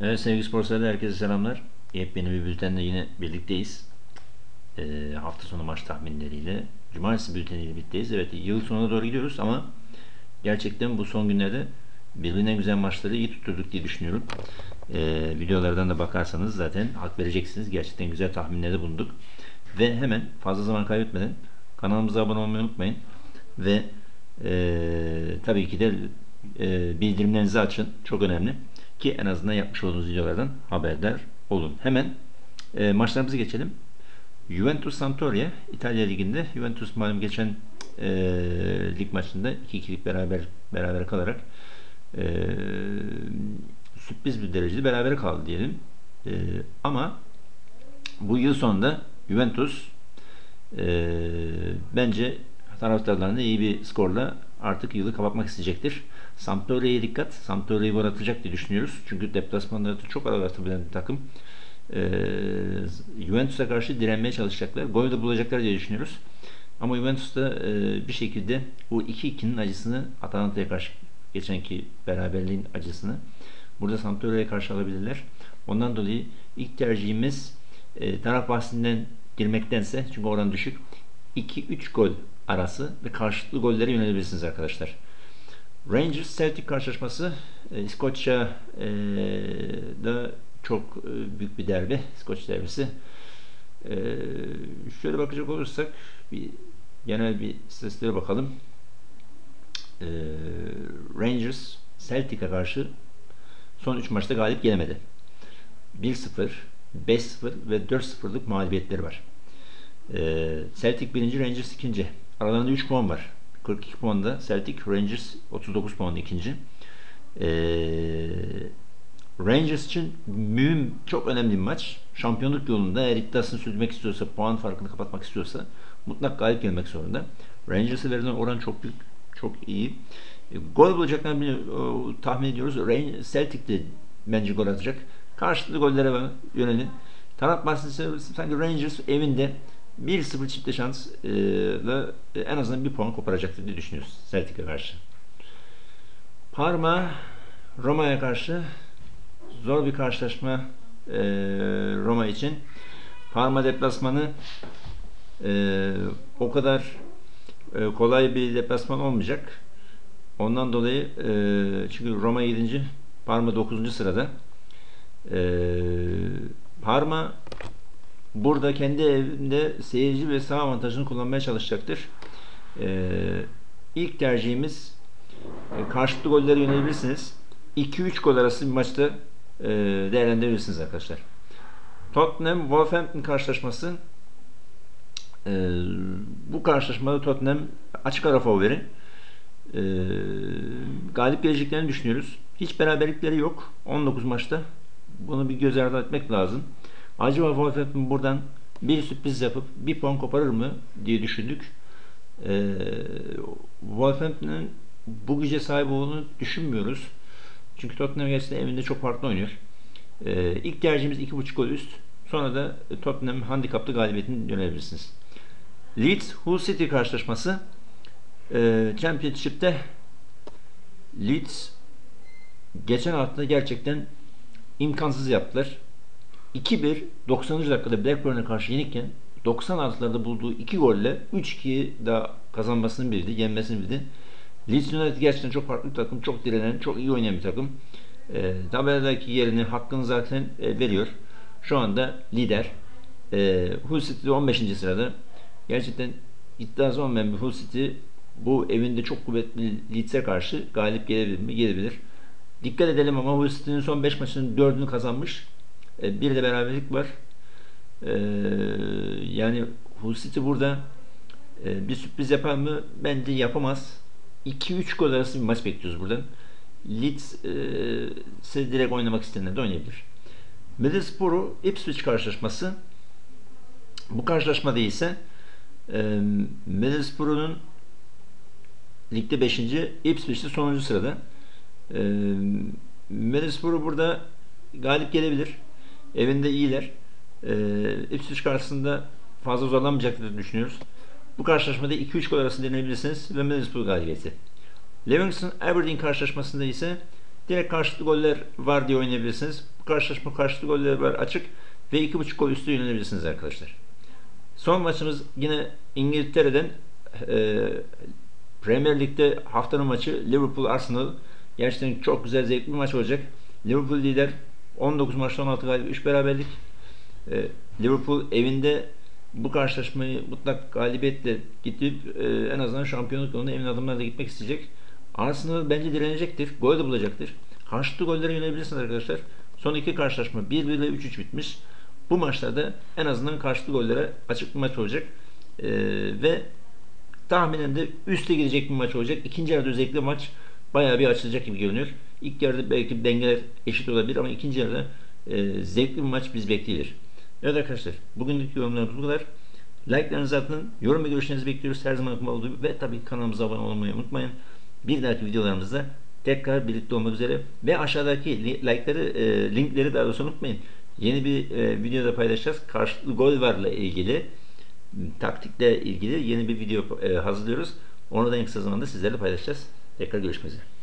Evet sevgili spor severler herkese selamlar. Yepyeni bir bültenle yine birlikteyiz. Ee, hafta sonu maç tahminleriyle. Cumartesi bülteniyle birlikteyiz. Evet yıl sonuna doğru gidiyoruz ama gerçekten bu son günlerde birbirinden güzel maçları iyi tutturduk diye düşünüyorum. Ee, videolardan da bakarsanız zaten hak vereceksiniz. Gerçekten güzel tahminlerde bulunduk. Ve hemen fazla zaman kaybetmeden kanalımıza abone olmayı unutmayın. Ve e, tabii ki de e, bildirimlerinizi açın. Çok önemli. Ki en azından yapmış olduğunuz videolardan haberdar olun. Hemen e, maçlarımızı geçelim. Juventus Sampdoria İtalya Ligi'nde Juventus malum geçen e, lig maçında 2-2'lik beraber beraber kalarak e, sürpriz bir derecede beraber kaldı diyelim. E, ama bu yıl sonunda Juventus e, bence taraftarlarına iyi bir skorla artık yılı kapatmak isteyecektir. Sampdoria'ya dikkat. Sampdoria'yı gol atacak diye düşünüyoruz. Çünkü deplasmanlarda çok aralar atabilen bir takım. E, Juventus'a karşı direnmeye çalışacaklar. Gol de bulacaklar diye düşünüyoruz. Ama Juventus da e, bir şekilde bu 2-2'nin acısını Atalanta'ya karşı geçenki beraberliğin acısını burada Sampdoria'ya karşı alabilirler. Ondan dolayı ilk tercihimiz e, taraf bahsinden girmektense çünkü oran düşük 2-3 gol arası ve karşılıklı gollere yönelebilirsiniz arkadaşlar. Rangers Celtic karşılaşması e, İskoçya e, çok e, büyük bir derbi. İskoç derbisi. E, şöyle bakacak olursak bir genel bir istatistiklere bakalım. E, Rangers Celtic'e karşı son 3 maçta galip gelemedi. 1-0, 5-0 ve 4-0'lık mağlubiyetleri var. E, Celtic birinci, Rangers ikinci. Aralarında 3 puan var. 42 puanda Celtic, Rangers 39 puanda ikinci. Ee, Rangers için mühim, çok önemli bir maç. Şampiyonluk yolunda eğer iddiasını sürdürmek istiyorsa, puan farkını kapatmak istiyorsa mutlak galip gelmek zorunda. Rangers'a verilen oran çok büyük, çok iyi. E, gol bulacaklarını tahmin ediyoruz. Celtic de bence gol atacak. Karşılıklı gollere yönelin. Taraf bahsinde sanki Rangers evinde 1-0 çifte şansla e, en azından bir puan koparacaktır diye düşünüyoruz Celtic'e karşı. Parma Roma'ya karşı zor bir karşılaşma e, Roma için. Parma deplasmanı e, o kadar e, kolay bir deplasman olmayacak. Ondan dolayı e, çünkü Roma 7. Parma 9. sırada. E, Parma burada kendi evinde seyirci ve sağ avantajını kullanmaya çalışacaktır. Ee, ilk tercihimiz e, karşılıklı gollere yönelebilirsiniz. 2-3 gol arası bir maçta e, değerlendirebilirsiniz arkadaşlar. Tottenham Wolverhampton karşılaşması e, bu karşılaşmada Tottenham açık ara favori. E, galip geleceklerini düşünüyoruz. Hiç beraberlikleri yok. 19 maçta. Bunu bir göz ardı etmek lazım. Acaba Wolverhampton buradan bir sürpriz yapıp bir puan koparır mı diye düşündük. Ee, Wolverhampton'ın bu güce sahip olduğunu düşünmüyoruz. Çünkü Tottenham gerçekten evinde çok farklı oynuyor. Ee, ilk tercihimiz 2.5 gol üst. Sonra da Tottenham handikaplı galibiyetini yönelebilirsiniz. Leeds Hull City karşılaşması e, Championship'te Leeds geçen hafta gerçekten imkansız yaptılar. 2-1 90. dakikada Blackburn'a karşı yenikken 90 artılarda bulduğu 2 golle 3-2 daha kazanmasını bildi, yenmesini bildi. Leeds United gerçekten çok farklı bir takım, çok direnen, çok iyi oynayan bir takım. E, tabeladaki yerini, hakkını zaten e, veriyor. Şu anda lider. E, Hull City 15. sırada. Gerçekten iddiası olmayan bir Hull City bu evinde çok kuvvetli Leeds'e karşı galip gelebilir mi? Gelebilir. Dikkat edelim ama Hull City'nin son 5 maçının 4'ünü kazanmış. E, bir de beraberlik var. E, yani Hull City burada e, bir sürpriz yapar mı? Bence yapamaz. 2-3 gol arası bir maç bekliyoruz buradan. Leeds ise direkt oynamak isteyenler de oynayabilir. Middlesbrough Ipswich karşılaşması bu karşılaşmada ise e, Middlesbrough'un ligde 5. Ipswich'te sonuncu sırada. E, Middlesbrough burada galip gelebilir. Evinde iyiler. E, Ipswich karşısında fazla zorlanmayacaktır düşünüyoruz. Bu karşılaşmada 2-3 gol arasında deneyebilirsiniz ve Middlesbrough galibiyeti. Livingston Aberdeen karşılaşmasında ise direkt karşılıklı goller var diye oynayabilirsiniz. Bu karşılaşma karşılıklı golleri var açık ve 2.5 gol üstü yönelebilirsiniz arkadaşlar. Son maçımız yine İngiltere'den e, Premier Lig'de haftanın maçı Liverpool Arsenal. Gerçekten çok güzel zevkli bir maç olacak. Liverpool lider 19 maçta 16 galibiyet 3 beraberlik. E, Liverpool evinde bu karşılaşmayı mutlak galibiyetle gidip e, en azından şampiyonluk yolunda emin adımlarla gitmek isteyecek. Arsenal bence direnecektir. Gol de bulacaktır. Karşılıklı gollere yönelebilirsiniz arkadaşlar. Son iki karşılaşma 1-1 ile 3-3 bitmiş. Bu maçlarda en azından karşılıklı gollere açık bir maç olacak. E, ve tahminen de üste gidecek bir maç olacak. İkinci yarıda özellikle maç bayağı bir açılacak gibi görünüyor. İlk yarıda belki dengeler eşit olabilir ama ikinci yarıda e, zevkli bir maç biz bekliyoruz. Evet arkadaşlar bugünlük yorumlarımız bu kadar. Like'larınızı atın, yorum ve görüşlerinizi bekliyoruz her zaman olduğu gibi ve tabii kanalımıza abone olmayı unutmayın. Bir dahaki videolarımızda tekrar birlikte olmak üzere ve aşağıdaki like'ları, e, linkleri daha doğrusu unutmayın. Yeni bir e, videoda paylaşacağız. Karşılıklı gol varla ilgili taktikle ilgili yeni bir video e, hazırlıyoruz. Onu da en kısa zamanda sizlerle paylaşacağız. Tekrar görüşmek üzere.